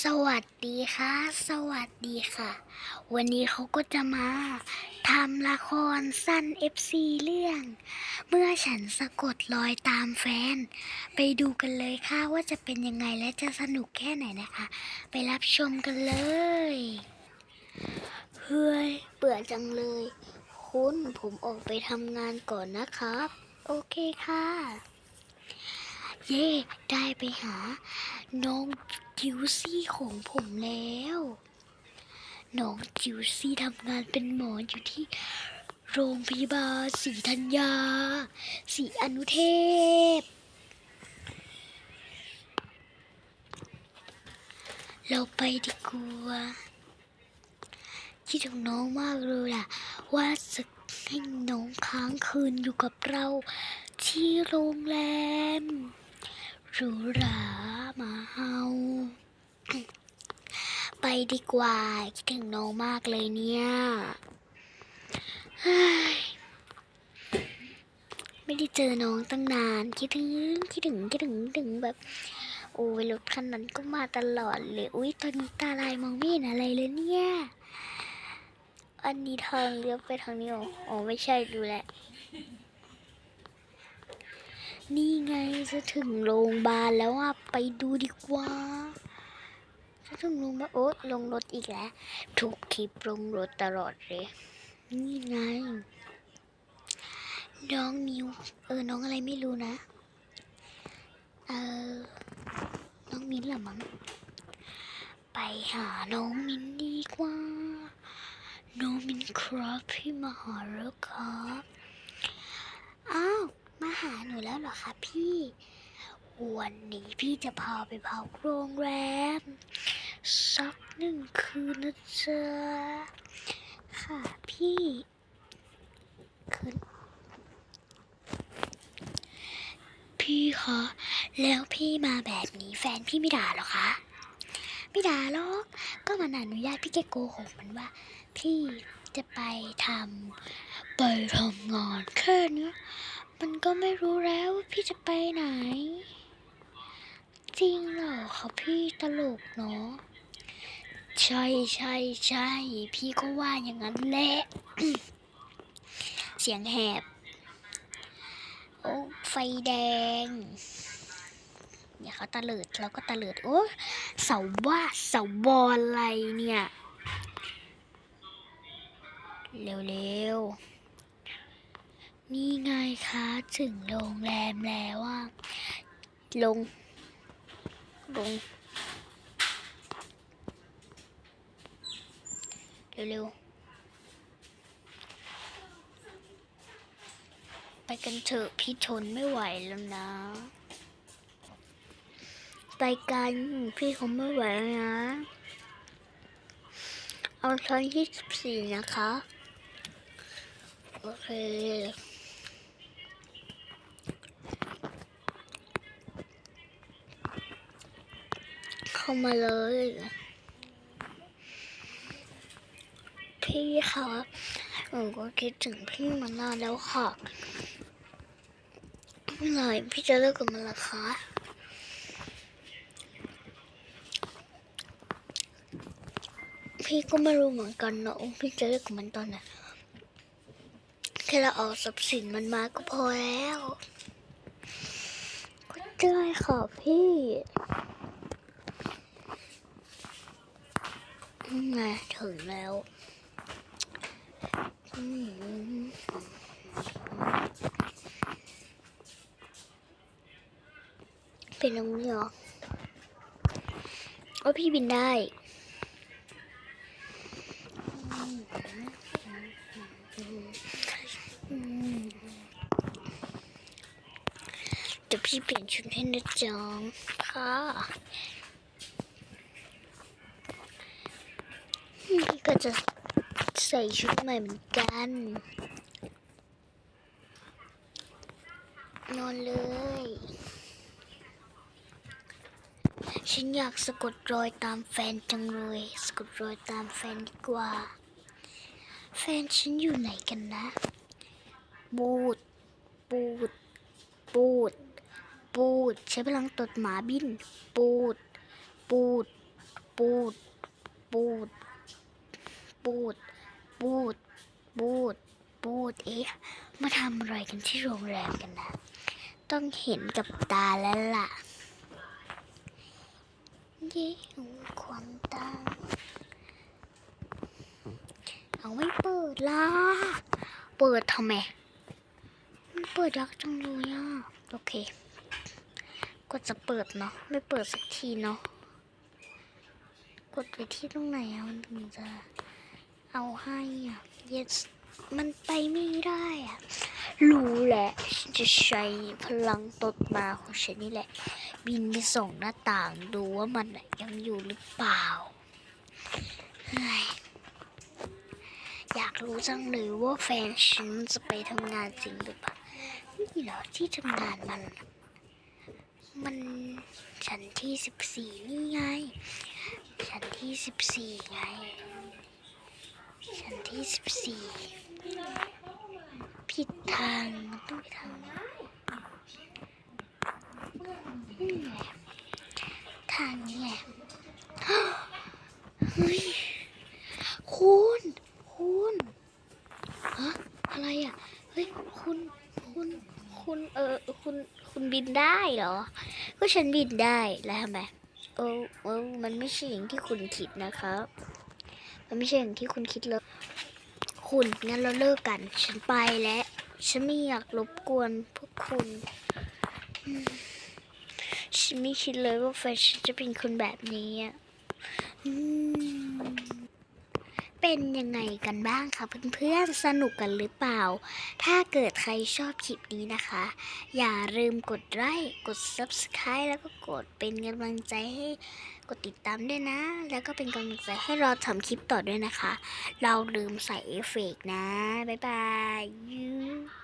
สวัสดีค่ะ สวัสดีค่ะ วันนี้เขาก็จะมาทำละครสั้น FC เรื่อง เมื่อฉันสะกดรอยตามแฟน ไปดูกันเลยค่ะว่าจะเป็นยังไงและจะสนุกแค่ไหนนะคะ ไปรับชมกันเลยเฮ้ยเบื่อจังเลย คุณผมออกไปทำงานก่อนนะครับ โอเคค่ะ เย่ได้ไปหาน้อง จิวซี่ของผมแล้วน้องจิวซี่ทำงานเป็นหมออยู่ที่ โรงพยาบาลศรีธัญญาศรีอนุเทพ เราไปดีกว่าคิดถึงน้องมากเลยล่ะ ว่าจะให้น้องค้างคืนอยู่กับเราที่โรงแรม หรูหรามาเฮาไปดีกว่า คิดถึงน้องมากเลยเนี่ยไม่ได้เจอน้องตั้งนาน คิดถึงคิดถึงคิดถึงถึงแบบ โอ้ยรถคันนั้นก็มาตลอดเลย อุ้ยตอนนี้ตาลายมองไม่เห็นอะไรเลยเนี่ย อันนี้ทางเลี้ยวไปทางนี้ออ๋อไม่ใช่ดูแหละ นี่ไงจะถึงโรงพยาบาลแล้วอะ ไปดูดีกว่า จะถึงโรงพยาบาลโอ๊ยลงรถอีกแล้ว ถูกคลิปลงรถตลอดเลย นี่ไง น้องมิว เออ น้องอะไรไม่รู้นะ เออ น้องมิ้นเหรอมั้ง ไปหาน้องมิ้นดีกว่า น้องมิ้นครับพี่มาหาแล้วครับ อ้าว มาหาหนูแล้วเหรอคะพี่ วันนี้พี่จะพาไปพักโรงแรม สักหนึ่งคืนนะจ๊ะค่ะพี่คืนพี่คะแล้วพี่มาแบบนี้แฟนพี่ไม่ด่าหรอคะไม่ด่าหรอกก็มันอนุญาตพี่แกโกหกมันว่า พี่จะไปทำไปทำงานแค่เนี้ มันก็ไม่รู้แล้วว่าพี่จะไปไหน จริงเหรอคะพี่ตลกเนาะใช่ใช่ใช่พี่ก็ว่าอย่างนั้นแหละ เสียงแหบ โอ้ไฟแดงเนี่ยเขาตะเลิดเราก็ตะเลิดโอ้เสาว่าเสาบอลอะไรเนี่ย เร็วๆ นี่ไงคะถึงโรงแรมแล้วอะลง ลง เร็วๆ ไปกันเถอะพี่ทนไม่ไหวแล้วนะ ไปกันพี่คงไม่ไหวแล้วนะ เอาชั้นที่สิบสี่นะคะ โอเค เข้ามาเลย พี่คะหนูก็คิดถึงพี่มานานแล้วค่ะเมื่อไหร่พี่จะเลิกกับมันละคะพี่ก็ไม่รู้เหมือนกันนะพี่จะเลิกกับมันตอนไหนแค่เราเอาทรัพย์สินมันมาก็พอแล้วก็ได้ค่ะพี่ มาถึงแล้วเป็นตรงนี้เหรอว่าพี่บินได้เดี๋ยวพี่เปลี่ยนชุดให้นะจ๊องค่ะพี่ ก็จะใส่ชุดใหม่เหมือนกัน นอนเลย ฉันอยากสะกดรอยตามแฟนจังเลย สะกดรอยตามแฟนดีกว่า แฟนฉันอยู่ไหนกันนะ บูดบูดบูดบูด ใช้พลังตดหมาบินบูดบูด ปูด ปูด ปูด ปูด ปูด ปูด เอ๊ะ มาทำอะไรกันที่โรงแรมกันนะ ต้องเห็นกับตาแล้วล่ะเย้ควันตา เอาไม่เปิดล่ะ เปิดทำไม มันเปิดยากจังเลยอะ โอเค กดจะเปิดเนาะ ไม่เปิดสักทีเนาะกดไปที่ตรงไหนอะมันถึงจะ เอาให้อะ yes มันไปไม่ได้อะ รู้แหละจะใช้พลังตดมาของฉันนี่แหละ บินไปส่องหน้าต่างดูว่ามันยังอยู่หรือเปล่า อยากรู้จังเลยว่าแฟนฉันจะไปทำงานจริงหรือเปล่า นี่เหรอที่ทำงานมัน มันชั้นที่สิบสี่นี่ไงชั้นที่สิบสี่ไง สี่ผิดทางมันต้องไปทางทางนี้ไงเฮ้ยคุณคุณฮะอะไรอะเฮ้ยคุณคุณคุณเออคุณคุณบินได้เหรอ ก็ฉันบินได้แล้วทำไมเออเออมันไม่ใช่อย่างที่คุณคิดนะครับ มันไม่ใช่อย่างที่คุณคิดเลย คุณงั้นเราเลิกกัน ฉันไปแล้ว ฉันไม่อยากรบกวนพวกคุณฉันไม่คิดเลยว่าแฟนฉันจะเป็นคนแบบนี้อะ เป็นยังไงกันบ้างคะเพื่อนๆ สนุกกันหรือเปล่า ถ้าเกิดใครชอบคลิปนี้นะคะ อย่าลืมกดไลค์ กด subscribe แล้วก็กดเป็นกำลังใจให้กดติดตามด้วยนะ แล้วก็เป็นกำลังใจให้เราทำคลิปต่อด้วยนะคะ เราลืมใส่เอฟเฟกนะ บ๊ายบาย